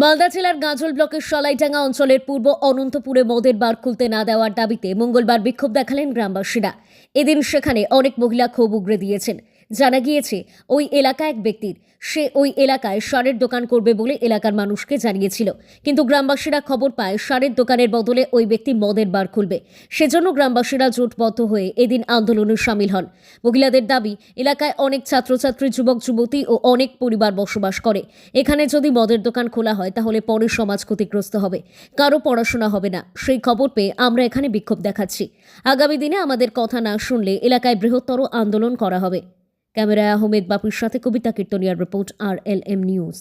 মালদা জেলার গাঁজল ব্লকের সলাইডাঙ্গা অঞ্চলের পূর্ব অনন্তপুরে মদের বার খুলতে না দেওয়ার দাবিতে মঙ্গলবার বিক্ষোভ দেখালেন গ্রামবাসীরা। এদিন সেখানে অনেক মহিলা ক্ষোভ উগড়ে দিয়েছেন। জানা গিয়েছে, ওই এলাকা এক ব্যক্তির। সে ওই এলাকায় সারের দোকান করবে বলে এলাকার মানুষকে জানিয়েছিল। কিন্তু গ্রামবাসীরা খবর পায়, সারের দোকানের বদলে ওই ব্যক্তি মদের বার খুলবে। সেজন্য গ্রামবাসীরা জোটবদ্ধ হয়ে এদিন আন্দোলনে সামিল হন। মহিলাদের দাবি, এলাকায় অনেক ছাত্রছাত্রী, যুবক, যুবতী ও অনেক পরিবার বসবাস করে। এখানে যদি মদের দোকান খোলা হয়, তাহলে পরে সমাজ ক্ষতিগ্রস্ত হবে। কারও পড়াশোনা হবে না। সেই খবর পেয়ে আমরা এখানে বিক্ষোভ দেখাচ্ছি। আগামী দিনে আমাদের কথা না শুনলে এলাকায় বৃহত্তর আন্দোলন করা হবে। ক্যামেরায় আহমেদ বাপুর সাথে কবিতা কীর্তনিয়ার রিপোর্ট আর এল এম নিউজ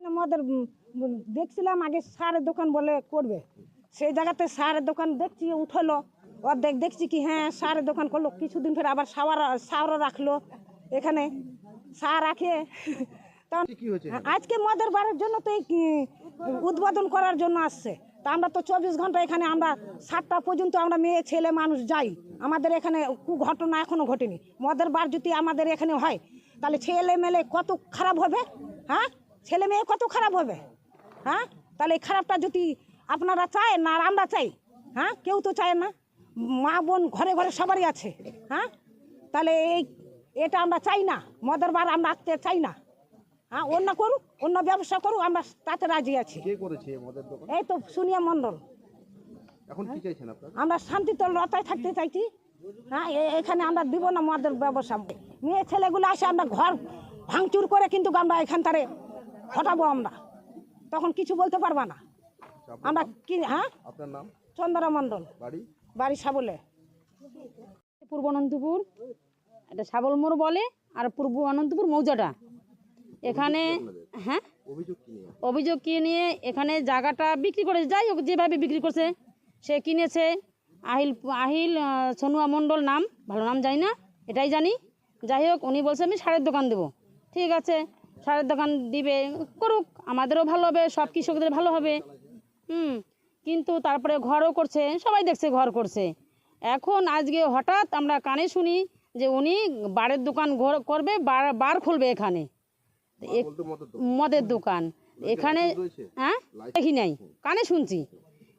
আমাদের দেখছিলাম আগে সারের দোকান বলে করবে। সেই জায়গাতে সারের দোকান দেখছি উঠল। অর্ধেক দেখছি কি হ্যাঁ সারের দোকান করল। কিছুদিন ফের আবার সাওয়ার সারও রাখল এখানে। সার রাখে। তখন আজকে মদের বারের জন্য তো এই কি, উদ্বোধন করার জন্য আসছে। তা আমরা তো চব্বিশ ঘণ্টা এখানে আমরা সাতটা পর্যন্ত আমরা মেয়ে, ছেলে মানুষ যাই। আমাদের এখানে ঘটনা এখনও ঘটেনি। মদের বার যদি আমাদের এখানে হয়, তাহলে ছেলে মেলে কত খারাপ হবে? হ্যাঁ? ছেলে মেয়ে কত খারাপ হবে? হ্যাঁ? তাহলে এই খারাপটা যদি আপনারা চায় না, আর আমরা চাই হ্যাঁ? কেউ তো চায় না। মা, বোন ঘরে ঘরে সবারই আছে হ্যাঁ? তাহলে এই, এটা আমরা চাই না। মদের বার আমরা আঁকতে চাই না। হ্যাঁ অন্য করুক অন্য ব্যবসা করুক আমরা তাতে রাজি আছি। কে করেছে এই মদের দোকান? এই তো সুনিয়া মণ্ডল। এখন কি চাইছেন আপনারা? আমরা শান্তিতে লতায় থাকতে চাইছি। হ্যাঁ এ- এখানে আমরা দিব না মদের ব্যবসা। মেয়ে ছেলেগুলো আসে আমরা ঘর ভাঙচুর করে কিন্তু আমরা এখান থেকে হটাবো আমরা। তখন কিছু বলতে পারবা না। আমরা কি হ্যাঁ? আপনার নাম? চন্দ্রা মণ্ডল। বাড়ি? বাড়ি সাবলে। পূর্ব অনন্তপুর এটা সাবল মোড় বলে আর পূর্ব অনন্তপুর মৌজাটা। এখানে হ্যাঁ? অভিযোগ কি নিয়ে? এখানে জায়গাটা বিক্রি করে যাই হোক যেভাবে বিক্রি করছে সে কিনেছে। আহিল আহিল সোনুয়া মণ্ডল নাম ভালো নাম জানি না এটাই জানি। যাই হোক উনি বলছে আমি সারের দোকান দেবো। ঠিক আছে সারের দোকান দিবে করুক আমাদেরও ভালো হবে সব কৃষকদের ভালো হবে। হুম কিন্তু তারপরে ঘরও করছে সবাই দেখছে ঘর করছে। এখন আজকে হঠাৎ আমরা কানে শুনি যে উনি বারের দোকান ঘর করবে বার বার খুলবে এখানে। মদের দোকান। এখানে হ্যাঁ? দেখি নাই। কানে শুনছি।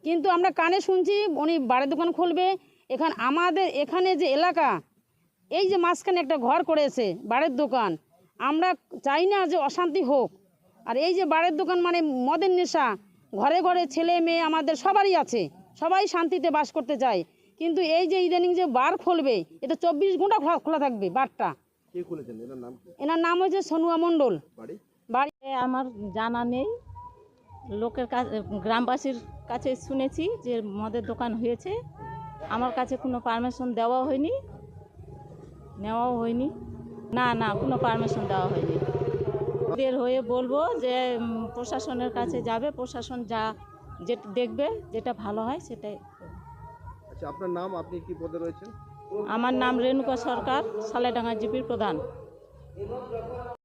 কিন্তু আমরা কানে শুনছি উনি বাড়ির দোকান খুলবে। এখান আমাদের এখানে যে এলাকা এই যে মাঝখানে একটা ঘর করেছে বাড়ির দোকান আমরা চাই না যে অশান্তি হোক। আর এই যে বাড়ির দোকান মানে মদের নেশা ঘরে ঘরে ছেলে মেয়ে আমাদের সবারই আছে সবাই শান্তিতে বাস করতে চায়। কিন্তু এই যে ইদানিং যে বার খুলবে এটা চব্বিশ ঘণ্টা খোলা থাকবে বারটা। কে খুলেছেন? এনার নাম কি? এনার নাম হচ্ছে সোনুয়া মণ্ডল। বাড়ি? বাড়ি আমার জানা নেই। লোকের কাছে গ্রামবাসীর কাছে শুনেছি যে মদের দোকান হয়েছে। আমার কাছে কোনো পারমিশন দেওয়া হয়নি। নেওয়াও হয়নি। না না কোনো পারমিশন দেওয়া হয়নি। বের হয়ে বলব যে প্রশাসনের কাছে যাবে। প্রশাসন যা যেটা দেখবে যেটা ভালো হয় সেটাই আচ্ছা আপনার নাম আপনি কি পদে রয়েছেন? আমার নাম রেণুকা সরকার সালেডাঙ্গা জিপির প্রধান।